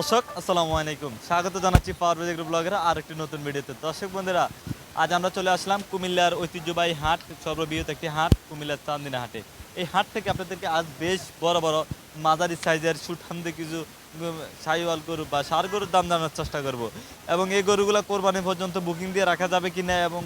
আসসালামু আলাইকুম। স্বাগত জানাচ্ছি পাওয়ার প্রজেক্ট ব্লগের আর একটি নতুন ভিডিওতে। দর্শক বন্ধুরা, আজ আমরা চলে আসলাম কুমিল্লার ঐতিহ্যবাহী হাট, সর্ববৃহৎ একটি হাট, কুমিল্লার চান্দিনা হাটে। এই হাট থেকে আপনাদেরকে আজ বেশ বড় বড় মাঝারি সাইজের সুঠামদে কিছু সাইওয়াল গরু বা সার গরুর দাম জানার চেষ্টা করব। এবং এই গরুগুলো কোরবানি পর্যন্ত বুকিং দিয়ে রাখা যাবে কি না এবং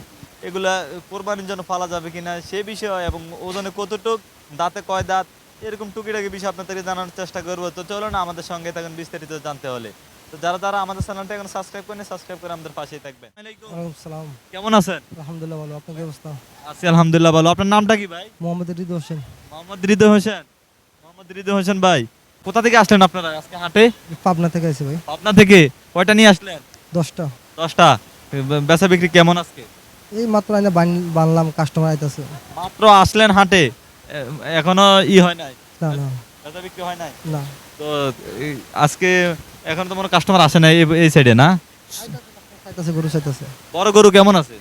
এগুলা কোরবানির জন্য পালা যাবে কি না সে বিষয় এবং ওজনে কতটুক, দাঁতে কয় দাঁত এরকম টুকিটাকি বিষয় আপনাদেরকে জানানোর চেষ্টা করব। তো চলো না আমাদের সঙ্গে থাকুন বিস্তারিত জানতে হলে। তো যারা যারা আমাদের চ্যানেলটা এখন সাবস্ক্রাইব করেন সাবস্ক্রাইব করে আমাদের পাশেই থাকবেন। সালাম কেমন আছেন? আলহামদুলিল্লাহ ভালো। আপনার কি অবস্থা? আছি আলহামদুলিল্লাহ ভালো। আপনার নামটা কি ভাই? মোহাম্মদ রিদ হোসেন। মোহাম্মদ হৃদয় হোসেন। মোহাম্মদ হৃদয় হোসেন ভাই কোথা থেকে আসলেন আপনারা আজকে হাটে? পাবনা থেকে আছি ভাই। পাবনা থেকে। কয়টা নিয়ে আসলেন? দশটা। দশটা। বেচা বিক্রি কেমন আজকে? এই মাত্র আইনা বানলাম কাস্টমার আইতাছে। মাত্র আসলেন হাটে। এখনও ই হয় নাই? না না। বেচা বিক্রি হয় নাই? না। তো আজকে এখন তো মনে কাস্টমার আসে না এই- সাইডে না? চাইতাছে গরু চাইতাছে। বড় গরু কেমন আছে?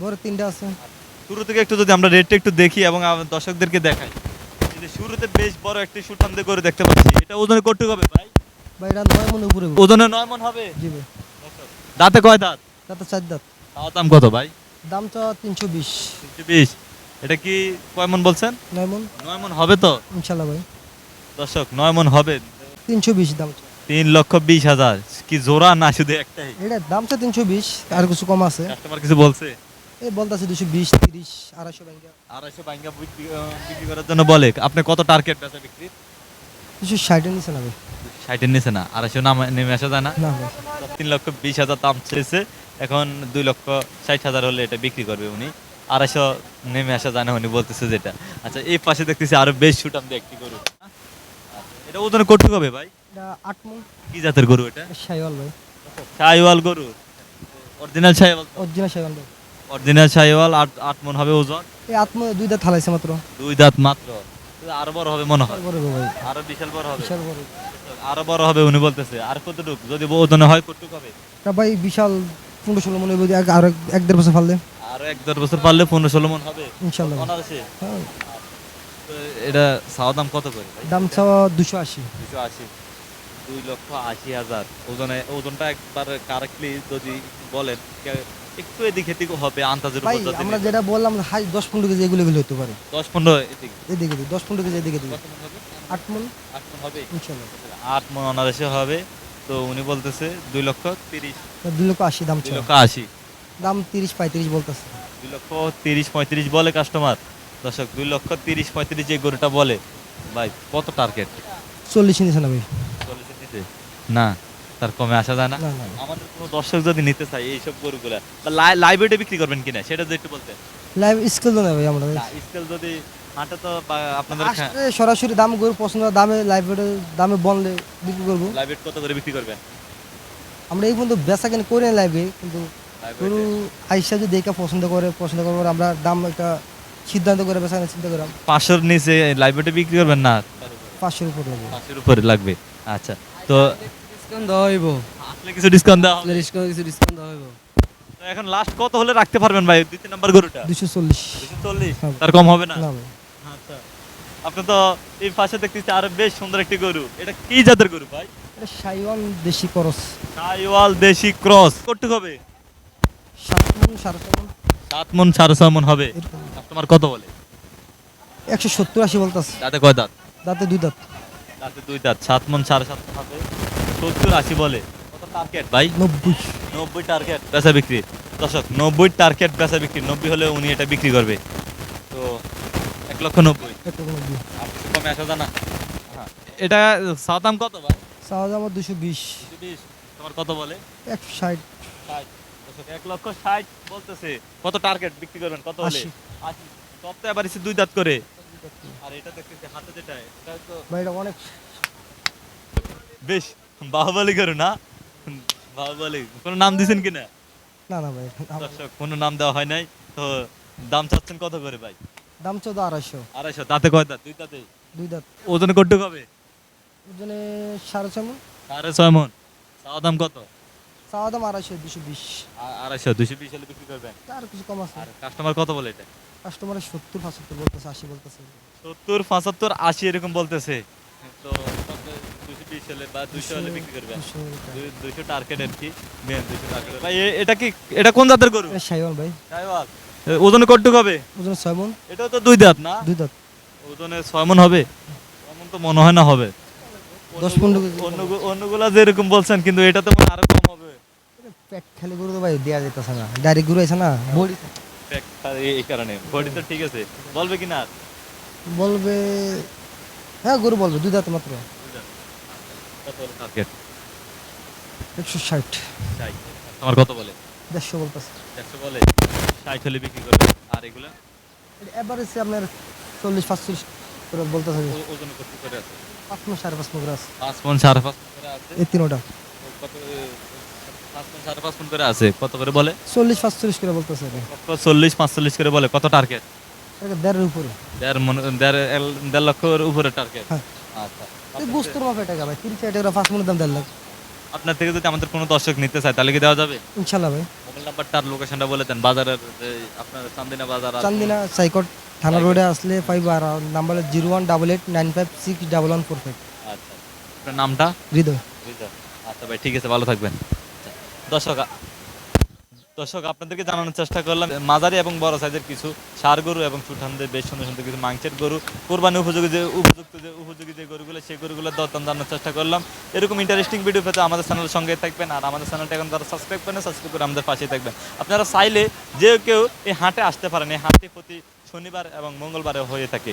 বড় তিনটা আছে। শুরু থেকে একটু যদি আমরা রেটটা একটু দেখি এবং দর্শকদেরকে দেখাই। শুরুতে বেশ বড় একটা দিয়ে গরু দেখতে পাচ্ছি। এটা ওজনে কটুক হবে ভাই? ভাই এটা নয় মনে উপরে। ওজনে নয় মন হবে? জি ভাই। দাঁতে কয় দাঁত? তাতে চার দাঁত। তাও দাম কত ভাই? দাম তো তিনশো বিশ। তিনশো বিশ। এটা কি কয় মন বলছেন? নয় মন নয় মন হবে তো? ইনশাল্লাহ ভাই। দর্শক নয় মন হবে। তিনশো বিশ দাম। তিন লক্ষ বিশ হাজার। কি জোড়া না শুধু একটাই? এটা দাম তো তিনশো বিশ আর কিছু কম আছে। কাস্টমার কিছু বলছে? এই বলতেছে দুশো বিশ তিরিশ আড়াইশো ব্যাংকে আড়াইশো বাইঙ্গা বিক্রি করার জন্য বলে। আপনি কত টার্গেট বেচা বিক্রি? দুশো ষাটের নিচে না ভাই। ষাটের নিচে না আড়াইশো নাম নেমে আসা যায় না? না তিন লক্ষ বিশ হাজার দাম চেয়েছে। এখন দুই লক্ষ ষাট হাজার হলে এটা বিক্রি করবে উনি। আড়াইশো নেমে আসা যায় না উনি বলতেছে যেটা। আচ্ছা এই পাশে দেখতেছি আরও বেশ সুটাম দিয়ে একটি গরু। আচ্ছা, এটা ওজনে কটুক হবে ভাই? এটা আট মন। কি জাতের গরু এটা? শাইওয়াল ভাই। শাহিওয়াল গরু। অরিজিনাল শাহিওয়াল অরিজিনাল শাইওয়াল ভাই। অরিজিনাল শাহিওয়াল আট আট মন হবে ওজন? এই আত্ম দুই দাঁত থালাইছে মাত্র। দুই দাঁত মাত্র। আরও বড় হবে মনে হয়। আরও বিশাল বড় হবে। বিশাল বড়। আরও বড় হবে উনি বলতেছে। আর কতটুক? যদি ওজনে হয় কতটুক হবে? এটা ভাই বিশাল পনেরো ষোলো মনে হবে আর এক এক দেড় বছর ফাললে। আরও এক বছর পারলে পনেরো ষোলো মন হবে ইনশাল্লাহ। হ্যাঁ। তো এটা চাওয়া দাম কত করে ভাই? দাম চাওয়া দুশো আশি। দুশো আশি। দুই লক্ষ আশি হাজার। ওজনে ওজনটা একবার কারেক্টলি যদি বলেন কে- একটু এদিক এদিক হবে আন্দাজের ভাই উপর আমরা। যেটা বললাম হাই দশ পনেরো কেজি এগুলো এগুলো হতে পারে। দশ পনেরো এদিক। এদিকে দিই দশ পনেরো কেজি এদিকে দিই কত মন হবে? আট মন। আট মন হবে? ইনশাল্লাহ। আট মন অনায়াসে হবে। তো উনি বলতেছে দুই লক্ষ তিরিশ। দুই লক্ষ আশি দাম দুই চাওয়া। লক্ষ আশি। দাম তিরিশ পঁয়ত্রিশ বলতেছে। দুই লক্ষ তিরিশ পঁয়ত্রিশ বলে কাস্টমার দর্শক দুই লক্ষ তিরিশ পঁয়ত্রিশ যে গরুটা বলে ভাই কত টার্গেট চল্লিশ নিছে না ভাই। চল্লিশের নিচে না তার কমে আসা যায় না? আমাদের কোনো দর্শক যদি নিতে চায় এইসব গরুগুলা বা লাইব্রেরি বিক্রি করবেন কিনা? সেটা যদি একটু বলতেন। লাইভ স্কেল তো না ভাই আমরা। স্কেল যদি হাটে তো আপনাদের সরাসরি দাম গরু পছন্দ দামে লাইভ দামে বনলে বিক্রি করব। লাইব্রেরি কত করে বিক্রি করবেন? আমরা এই পর্যন্ত বেচা কেন করে লাইভে কিন্তু গরু আইসা যদি দেখে পছন্দ করে পছন্দ করব আমরা দাম একটা সিদ্ধান্ত করে কেনার চিন্তা করলাম পাঁচশোর নিচে লাইব্রেরি বিক্রি করবেন না? পাঁচশোর উপর লাগবে। পাঁচশোর উপরে লাগবে আচ্ছা। তো ডিসকাউন্ট দেওয়া হইব। আসলে কিছু ডিসকাউন্ট দেওয়া হবে ডিসকাউন্ট কিছু ডিসকাউন্ট দেওয়া হইব। তো এখন লাস্ট কত হলে রাখতে পারবেন ভাই? দ্বিতীয় নাম্বার গরুটা? দুশো চল্লিশ। হ্যাঁ। তার কম হবে না? না। ভাই আচ্ছা। আপনি তো এই পাশে দেখতেছি আরও বেশ সুন্দর একটি গরু। এটা কি জাতের গরু ভাই? এটা সাইওয়ান দেশি করস। সাইওয়াল দেশি ক্রস। কটুক হবে? মন সাড়ে সাত মন। সাত মন সাড়ে ছয় মন হবে। কাস্টমার কত বলে? একশো সত্তর আশি বলতেছে। দাঁতে কয় দাঁত? দাঁতে দুই দাঁত। দাঁতে দুই দাঁত। সাত মন সাড়ে সাত মন হবে। সত্তর আশি বলে। কত টার্গেট ভাই? নব্বই। নব্বই টার্গেট বেচা বিক্রি। দর্শক নব্বই টার্গেট বেচা বিক্রি। নব্বই হলে উনি এটা বিক্রি করবে। তো এক লক্ষ নব্বই। কমে আসা জানা এটা সাদাম কত ভাই? চাওয়া দাম আমার দুশো বিশ বিশ। তোমার কত বলে? একশো ষাট। ষাট। এক লক্ষ ষাট বলতেছে কত টার্গেট বিক্রি করবেন কত হলে? আশি। আশি। সপ্তাহে আবার দুই দাঁত করে। আর এটা দেখতেছি হাতে যেটা এটা তো ভাই অনেক বেশ বাহুবলি করু না? বাহুবলি কোনো নাম দিছেন কিনা না? না ভাই দর্শক কোনো নাম দেওয়া হয় নাই। তো দাম চাচ্ছেন কত করে ভাই? দাম চোদ্দ আড়াইশো। আড়াইশো কয় দাঁত? দুই দাঁতে? দুই দাঁত। ওজনে কটুক হবে? ওজনে সাড়ে ছয় মন। সাড়ে ছয় মন। চাওয়া দাম কত? চাওয়া দাম আড়াইশো দুশো বিশ। আড়াইশো দুশো বিশ হলে বিক্রি করবেন? আর কিছু কম আছে। আর কাস্টমার কত বলে এটা? কাস্টমারের সত্তর পঁচাত্তর বলতেছে আশি বলতেছে। সত্তর পঁচাত্তর আশি এরকম বলতেছে। তো দুশো বিশ হলে বা দুইশো হলে বিক্রি করবেন? দুশো টাকা। দুই- দুইশো টার্গেট আর কি মেন টার্গেট ভাই এটা কি এটা কোন জাতের গরু? ভাই। সাইওয়াল। ওজনে হবে? ওজন ছয় মন। এটাও তো দুই দাঁত না? দুই দাঁত। ওজনে ছয় মন হবে? এমন তো মনে হয় না হবে। দশ পনেরো অন্যগুলা যেরকম বলছেন কিন্তু এটা তো আরও কম হবে। পেট খালি গরু তো ভাই দেওয়া যেতেছে না। ডাইরেক্ট গরু আছে না বডি একটা এই- কারণে। বডি তো ঠিক আছে। বলবে কি না? বলবে হ্যাঁ গরু বলবে দুই দাঁত মাত্র। একশো ষাট। তোমার কত বলে? দেড়শো বলতেছে। একশো বলে? ষাট হলে বিক্রি করবে। আর এগুলা? এভারেজে আপনার চল্লিশ পাঁচচল্লিশ করে বলতেছে। ওজন কত করে আছে? পাঁচ মন সাড়ে পাঁচ মন করে আছে। পাঁচ মন সাড়ে পাঁচ মন করে আছে। এই তিনোটা। সাড়ে পাঁচ করে আছে কত করে বলে? চল্লিশ পাঁচচল্লিশ করে বলতেছে কত চল্লিশ পাঁচচল্লিশ করে বলে কত টার্গেট এটা দেড়ের উপরে। দেড় মন দেড় দেড় লক্ষের উপরে টার্গেট হ্যাঁ। আচ্ছা এই বস্তুর টাকা ভাই তিরিশ হাজার টাকা পাঁচ মনের দাম দেড় লাখ। আপনার থেকে যদি আমাদের কোনো দর্শক নিতে চায় তাহলে কি দেওয়া যাবে? ইনশাল্লাহ ভাই। মোবাইল নাম্বারটা আর লোকেশনটা বলে দেন বাজারের আপনার চান্দিনা বাজার চান্দিনা সাইকট থানা রোডে আসলে পাইব আর number zero one double eight nine five six double one four five আচ্ছা আপনার নামটা? হৃদয়। হৃদয়। আচ্ছা ভাই ঠিক আছে ভালো থাকবেন। দর্শক দর্শক, আপনাদেরকে জানানোর চেষ্টা করলাম, মাঝারি এবং বড় সাইজের কিছু সার গরু এবং চুঠানদের বেশ সুন্দর সুন্দর কিছু মাংসের গরু, কোরবানি উপযোগী যে, উপযুক্ত যে, উপযোগী যে গরুগুলো, সেই গরুগুলোর দরদাম জানানোর চেষ্টা করলাম। এরকম ইন্টারেস্টিং ভিডিও পেতে আমাদের চ্যানেলের সঙ্গে থাকবেন আর আমাদের চ্যানেলটা এখন যারা সাবস্ক্রাইব করেন সাবস্ক্রাইব করে আমাদের পাশেই থাকবেন। আপনারা চাইলে যে কেউ এই হাটে আসতে পারেন, এই হাটটি প্রতি শনিবার এবং মঙ্গলবারে হয়ে থাকে।